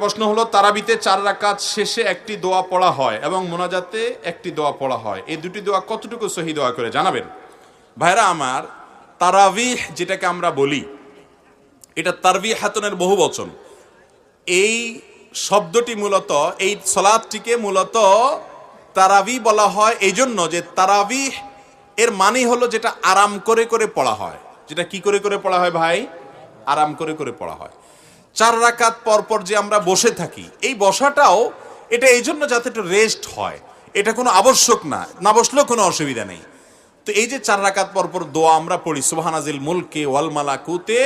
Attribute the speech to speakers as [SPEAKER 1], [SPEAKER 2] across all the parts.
[SPEAKER 1] প্রশ্ন হলো, তারাবিতে চার রাকাত শেষে একটি দোয়া পড়া হয় এবং মোনাজাতে একটি দোয়া পড়া হয়। এই দুটি দোয়া কতটুকু সহি দোয়া করে জানাবেন? ভাইরা আমার, তারাবিহ যেটাকে আমরা বলি, এটা তারবি হাতনের বহু বচন। এই শব্দটি মূলত, এই সলাদটিকে মূলত তারাবি বলা হয় এই জন্য যে তারাবিহ এর মানে হলো যেটা আরাম করে করে পড়া হয়। যেটা কি করে করে পড়া হয় ভাই? আরাম করে করে পড়া হয়। চার রাকাত পর পর যে আমরা বসে থাকি, এই বসাটাও এটা এই জন্য যাতে একটু রেস্ট হয়। এটা কোনো আবশ্যক না না বসলেও কোনো অসুবিধা নেই। তো এই যে চার রাকাত পর পর দোয়া আমরা পড়ি সুবহানাজিল মুলকে ওয়ালমালা মালাকুতে,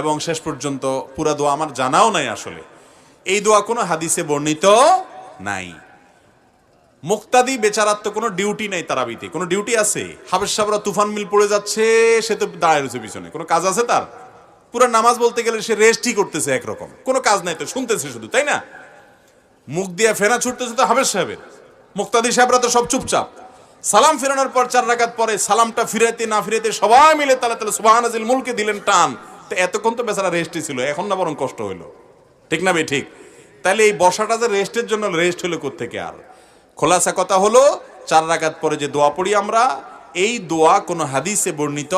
[SPEAKER 1] এবং শেষ পর্যন্ত পুরা দোয়া আমার জানাও নাই আসলে। এই দোয়া কোনো হাদিসে বর্ণিত নাই। মুক্তাদি বেচারার তো কোনো ডিউটি নাই তারাবিতে। কোনো ডিউটি আছে? হাবেশ সাবরা তুফান মিল পড়ে যাচ্ছে, সে তো দাঁড়ায় রয়েছে পিছনে। কোনো কাজ আছে তার? পুরো নামাজ বলতে গেলে সে রেস্টই করতেছে একরকম। কোনো কাজ নাই তো, শুনতেছে শুধু, তাই না? মুখ দিয়ে ফেনা ছুটতেছে তো হাবেশ সাহেবের। মুক্তাদি সাহেবরা তো সব চুপচাপ। সালাম ফেরানোর পর চার রাকাত পরে সালামটা ফিরাইতে না ফিরাইতে সবাই মিলে তালে তালে সুবহানাজিল মুলকে দিলেন টান। তো এতক্ষণ তো বেচারা রেস্টই ছিল, এখন না বরং কষ্ট হইল। ঠিক না ভাই? ঠিক। তাহলে এই বসাটা যে রেস্টের জন্য রেস্ট হলো থেকে আর? খোলাসা কথা হলো, চার রাকাত পরে যে দোয়া পড়ি আমরা এই দোয়া কোনো হাদিসে বর্ণিত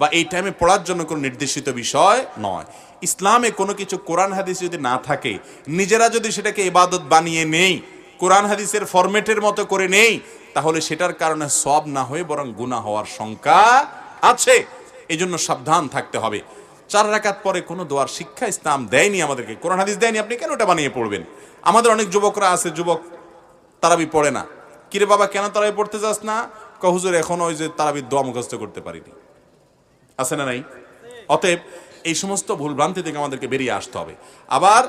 [SPEAKER 1] বা এই টাইমে পড়ার জন্য কোনো নির্দেশিত বিষয় নয়। ইসলামে কোনো কিছু কোরআন হাদিস যদি না থাকে, নিজেরা যদি সেটাকে ইবাদত বানিয়ে নেই, কোরআন হাদিসের ফরম্যাটের মতো করে নেই, তাহলে সেটার কারণে সব না হয়ে বরং গুনাহ হওয়ার শঙ্কা আছে। এই জন্য সাবধান থাকতে হবে। চার রাকাত পরে কোনো দোয়ার শিক্ষা ইসলাম দেয়নি আমাদেরকে। কোরআন হাদিস দেয়নি, আপনি কেন ওটা বানিয়ে পড়বেন? আমাদের অনেক যুবকরা আছে, যুবক তারাবি পড়ে না। কিরে বাবা, কেন তারাবি পড়তে যাস না? কহুজুর এখন ওই যে তারাবির দোয়া মুখস্থ করতে পারিনি। আছে না নাই? অতএব এই সমস্ত ভুল ভ্রান্তি থেকে আমাদেরকে বেরিয়ে আসতে হবে। আবার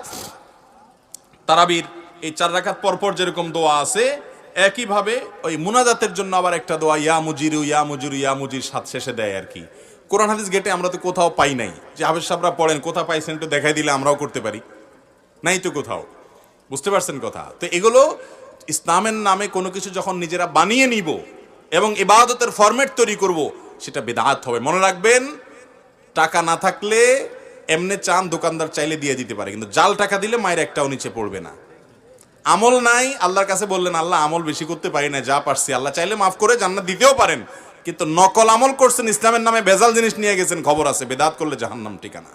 [SPEAKER 1] তারাবির এই চার রাকাত পরপর যেরকম দোয়া আছে, একইভাবে ওই মুনাজাতের জন্য আবার একটা দোয়া, ইয়া মুজিরু ইয়া মুজিরু, ইয়া মুজির, সাত শেষে দেয় আর কি। কোরআন হাদিস গেটে আমরা তো কোথাও পাই নাই। যে হাফেজ সাহেবরা পড়েন, কোথাও পাইছেন একটু দেখাই দিলে আমরাও করতে পারি। নাই তো কোথাও। বুঝতে পারছেন কথা? তো এগুলো ইসলামের নামে কোনো কিছু যখন নিজেরা বানিয়ে নিব এবং ইবাদতের ফরম্যাট তৈরি করব, সেটা বেদাত হবে। মনে রাখবেন, টাকা না থাকলে এমনি চান দোকানদার চাইলে দিয়ে দিতে পারে, কিন্তু জাল টাকা দিলে মায়ের একটাও নিচে পড়বে না। আমল নাই, আল্লাহর কাছে বললেন, আল্লাহ আমল বেশি করতে পারি না, যা পারছি। আল্লাহ চাইলে মাফ করে জান্নাত দিতেও পারেন, কিন্তু নকল আমল করছেন, ইসলামের নামে বেজাল জিনিস নিয়ে গেছেন, খবর আছে, বেদাত করলে জাহান্নাম ঠিকানা।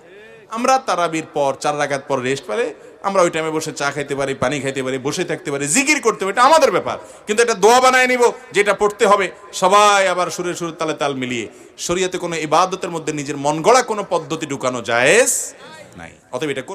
[SPEAKER 1] আমরা তারাবির পর, চার রাগাত পর রেস্ট পারে আমরা ওই টাইমে বসে চা খাইতে পারি, পানি খাইতে পারি, বসে থাকতে পারি, জিকির করতে পারি এটা আমাদের ব্যাপার। কিন্তু এটা দোয়া বানায় নিব, যেটা পড়তে হবে, সবাই আবার সুরে সুরে তালে তাল মিলিয়ে। শরীয়তে কোনো ইবাদতের মধ্যে নিজের মন গড়া কোনো পদ্ধতি ঢুকানো জায়েজ নাই। অতএব এটা